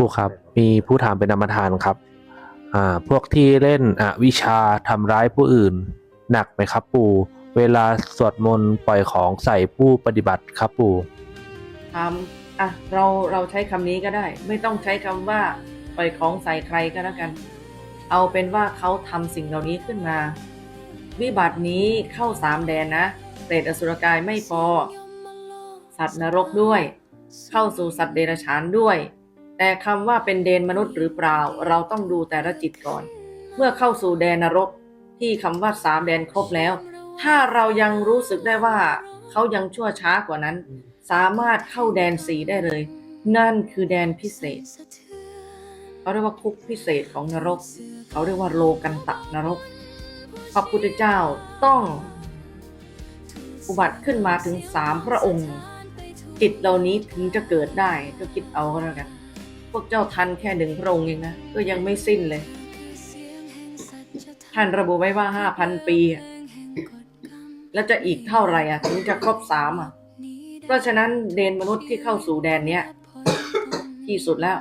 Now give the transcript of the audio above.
ผู้ครับ มีผู้ถามเป็นธรรมทานครับ อ่า พวกที่เล่นอวิชชาทำร้ายผู้อื่น หนักไหมครับปู่ เวลาสวดมนต์ปล่อยของใส่ผู้ปฏิบัติครับปู่ทำอะ เราเราใช้คำนี้ก็ได้ ไม่ต้องใช้คำว่าปล่อยของใส่ใครก็แล้วกัน เอาเป็นว่าเขาทำสิ่งเหล่านี้ขึ้นมา วิบัตินี้เข้าสามแดนนะเปรตอสุรกายไม่พอสัตว์นรกด้วย เข้าสู่สัตว์เดรัจฉานด้วย แต่คำว่าเป็นเดนมนุษย์หรือเปล่า เราต้องดูแต่ละจิตก่อน เมื่อเข้าสู่แดนนรกที่คำว่าสามแดนครบแล้ว ถ้าเรายังรู้สึกได้ว่า เขายังชั่วช้ากว่านั้น สามารถเข้าแดนสีได้เลย นั่นคือแดนพิเศษเขาเรียกว่าคุกพิเศษของนรก เขาเรียกว่าโลกันตะนรก พระพุทธเจ้าต้องอุบัติขึ้นมาถึงสามพระองค์ จิตเหล่านี้ถึงจะเกิดได้ก็คิดเอาก็แล้วกัน พวกเจ้าทันแค่หนึ่งพระองค์เองนะ ก็ยังไม่สิ้นเลย ท่านระบุไว้ว่าห้าพันปีอะแล้วจะอีกเท่าไหร่อะ ถึงจะครบสามอะ เพราะฉะนั้นเดนมนุษย์ที่เข้าสู่แดนเนี้ย ที่สุดแล้ว